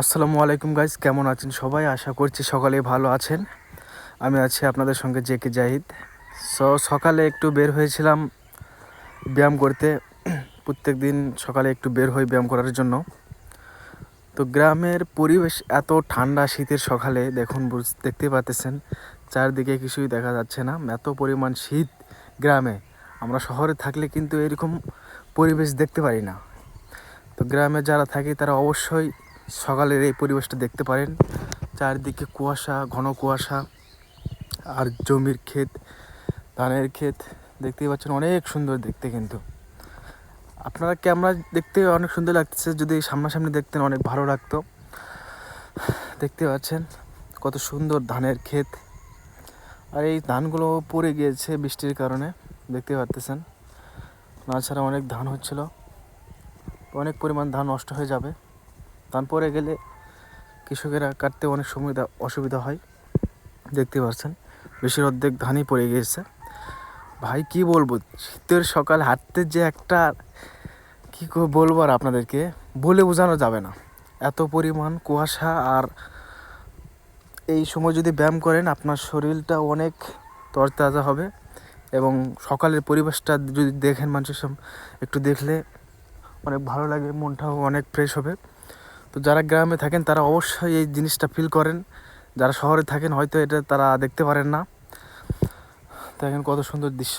আসসালামু আলাইকুম গাইজ কেমন আছেন সবাই? আশা করছি সকালে ভালো আছেন। আমি আছি আপনাদের সঙ্গে জে কে জাহিদ। সো সকালে একটু বের হয়েছিলাম ব্যায়াম করতে। প্রত্যেক দিন সকালে একটু বের হই ব্যায়াম করার জন্য। তো গ্রামের পরিবেশ এত ঠান্ডা শীতের সকালে, দেখুন দেখতে পাচ্ছেন, চারদিকে কিছুই দেখা যাচ্ছে না। এত পরিমাণ শীত গ্রামে। আমরা শহরে থাকলে কিন্তু এরকম পরিবেশ দেখতে পারি না। তো গ্রামে যারা থাকে তারা অবশ্যই সকালের এই পরিবেশটা দেখতে পারেন। চারদিকে কুয়াশা, ঘন কুয়াশা, আর জমির ক্ষেত, ধানের ক্ষেত, দেখতেই পাচ্ছেন অনেক সুন্দর দেখতে কিন্তু। আপনারা ক্যামেরা দেখতে অনেক সুন্দর লাগতেছে, যদি সামনাসামনি দেখতেন অনেক ভালো লাগতো। দেখতে পাচ্ছেন কত সুন্দর ধানের ক্ষেত। আর এই ধানগুলো পড়ে গিয়েছে বৃষ্টির কারণে, দেখতে পারতেছেন তাছাড়া অনেক ধান হচ্ছিল। অনেক পরিমাণ ধান নষ্ট হয়ে যাবে। ধান পরে গেলে কৃষকেরা কাটতে অনেক সুবিধা, অসুবিধা হয়। দেখতে পাচ্ছেন, বেশির অর্ধেক ধানই পড়ে গিয়েছে। ভাই, কি বলব? শীতের সকাল হাঁটতে যে একটা, কি বলব আর আপনাদেরকে? বলে বোঝানো যাবে না। এত পরিমাণ কুয়াশা আর এই সময় যদি ব্যায়াম করেন, আপনার শরীরটা অনেক তরতাজা হবে এবং সকালের পরিবেশটা যদি দেখেন মানুষের সাম- একটু দেখলে অনেক ভালো লাগে, মনটাও অনেক ফ্রেশ হবে। তো যারা গ্রামে থাকেন, তারা অবশ্যই এই জিনিসটা ফিল করেন। যারা শহরে থাকেন, হয়তো এটা তারা দেখতে পারেন না। দেখেন কত সুন্দর দৃশ্য।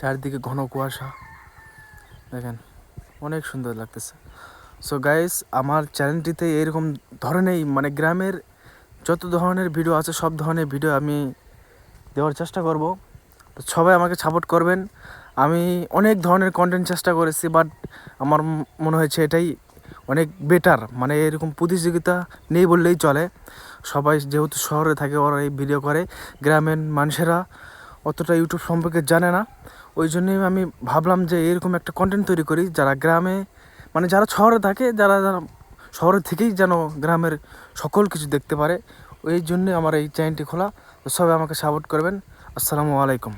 চারিদিকে ঘন কুয়াশা। দেখেন, অনেক সুন্দর লাগতেছে। সো গাইস আমার চ্যানেলটিতে এরকম ধরনেরই মানে গ্রামের যত ধরনের ভিডিও আছে, সব ধরনের ভিডিও আমি দেওয়ার চেষ্টা করব। তো সবাই আমাকে সাপোর্ট করবেন। আমি অনেক ধরনের কন্টেন্ট চেষ্টা করেছি বাট আমার মনে হয়েছে এটাই অনেক বেটার মানে এরকম প্রতিযোগিতা নেই বললেই চলে। সবাই যেহেতু শহরে থাকে, ওরা এই ভিডিও করে। গ্রামের মানুষেরা অতটা ইউটিউব সম্পর্কে জানে না। ওই জন্যই আমি ভাবলাম যে এরকম একটা কন্টেন্ট তৈরি করি, যারা গ্রামে মানে যারা শহরে থাকে, যারা যারা শহরে থেকেই যেন গ্রামের সকল কিছু দেখতে পারে, ওই জন্যে আমার এই চ্যানেলটি খোলা। সবাই আমাকে সাপোর্ট করবেন। আসসালামু আলাইকুম।